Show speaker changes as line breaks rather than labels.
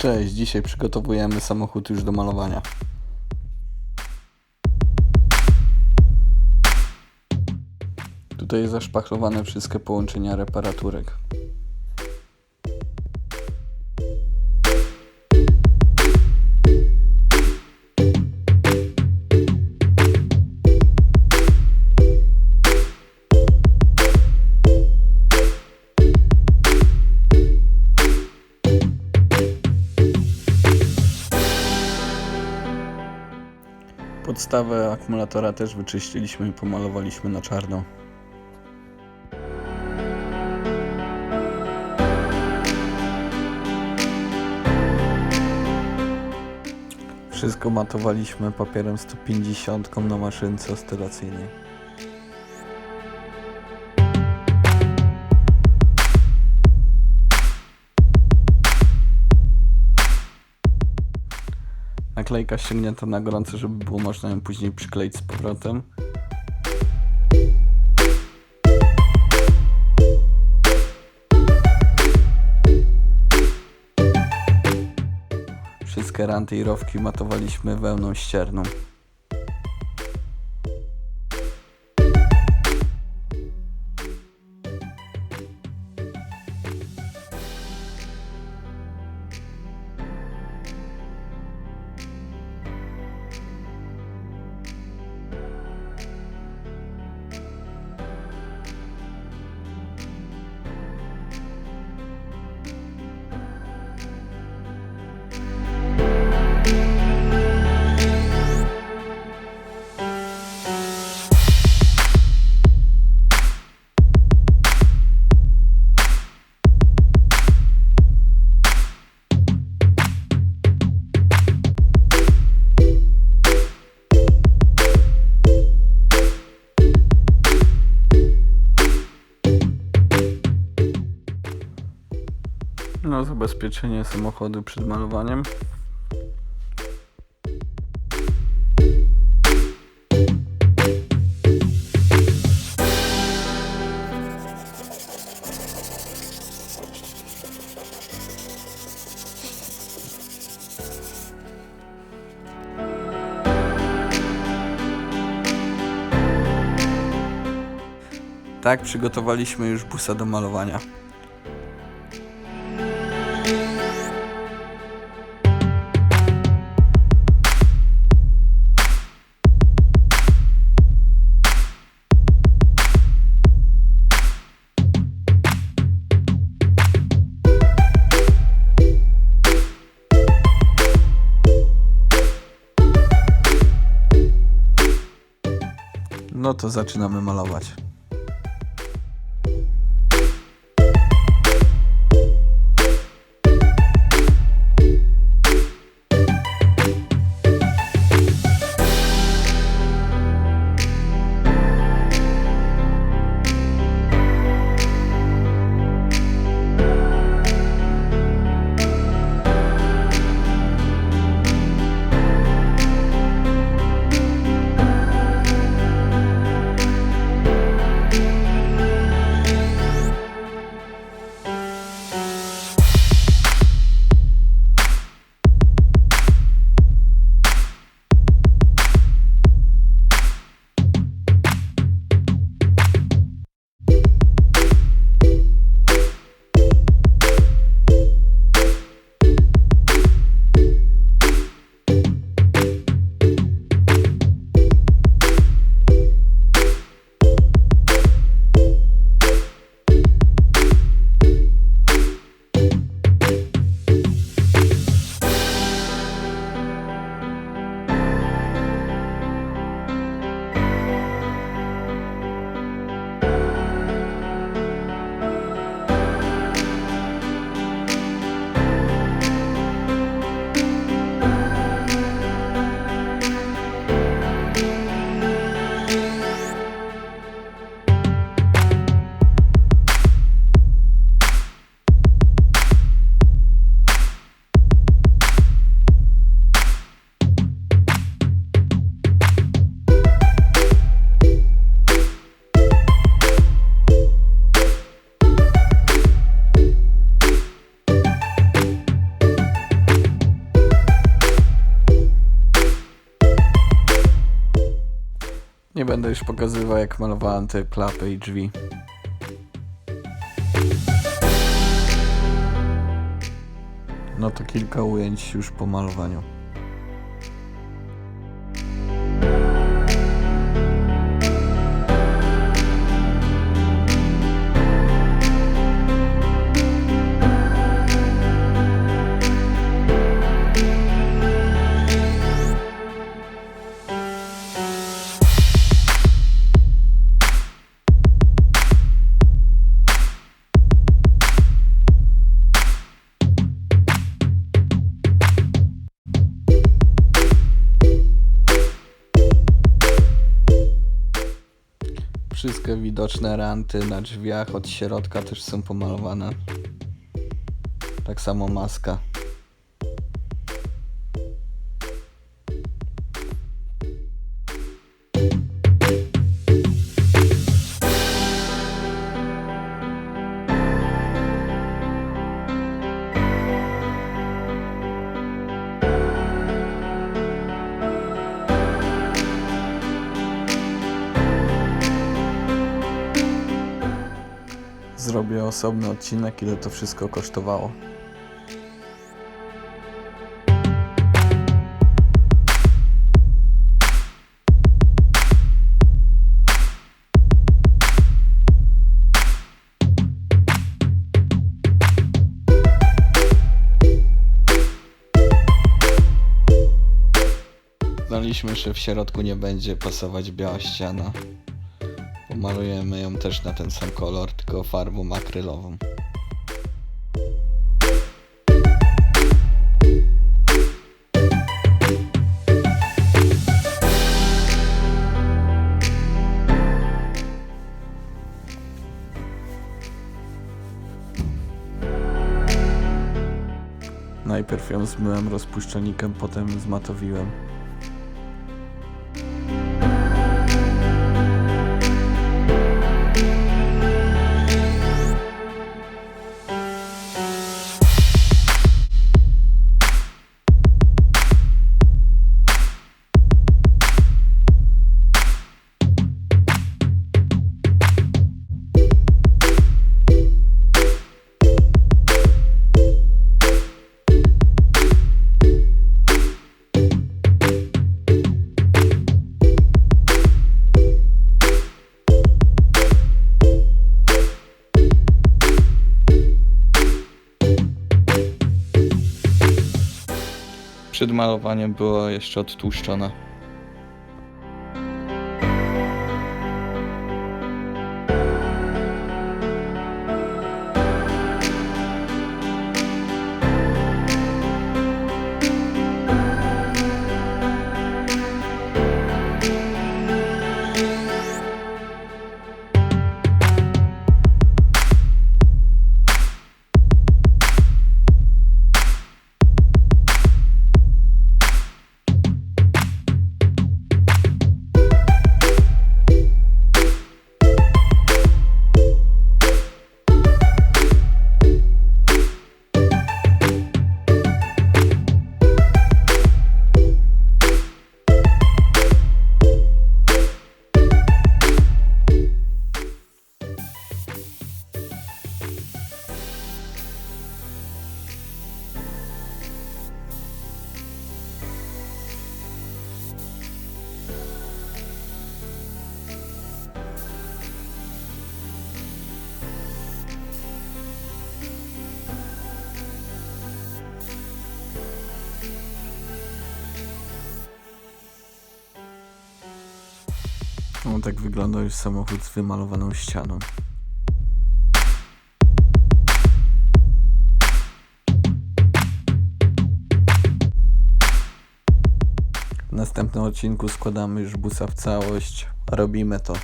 Cześć, dzisiaj przygotowujemy samochód już do malowania. Tutaj zaszpachlowane wszystkie połączenia reparaturek. Podstawę akumulatora też wyczyściliśmy i pomalowaliśmy na czarno. Wszystko matowaliśmy papierem 150 na maszynce ostylacyjnej. Naklejka ściągnięta na gorąco, żeby było można ją później przykleić z powrotem. Wszystkie ranty i rowki matowaliśmy wełną ścierną. No, zabezpieczenie samochodu przed malowaniem. Tak, przygotowaliśmy już busa do malowania. No to zaczynamy malować. Już pokazywał jak malowałem te klapy i drzwi. No to kilka ujęć już po malowaniu. Wszystkie widoczne ranty na drzwiach od środka też są pomalowane. Tak samo maska. Zrobię osobny odcinek, ile to wszystko kosztowało. Znaliśmy, że w środku nie będzie pasować biała ściana. Pomalujemy ją też na ten sam kolor, tylko farbą akrylową. Najpierw ją zmyłem rozpuszczalnikiem, potem zmatowiłem. Przed malowaniem była jeszcze odtłuszczona. Tak wygląda już samochód z wymalowaną ścianą. W następnym odcinku składamy już busa w całość. Robimy to.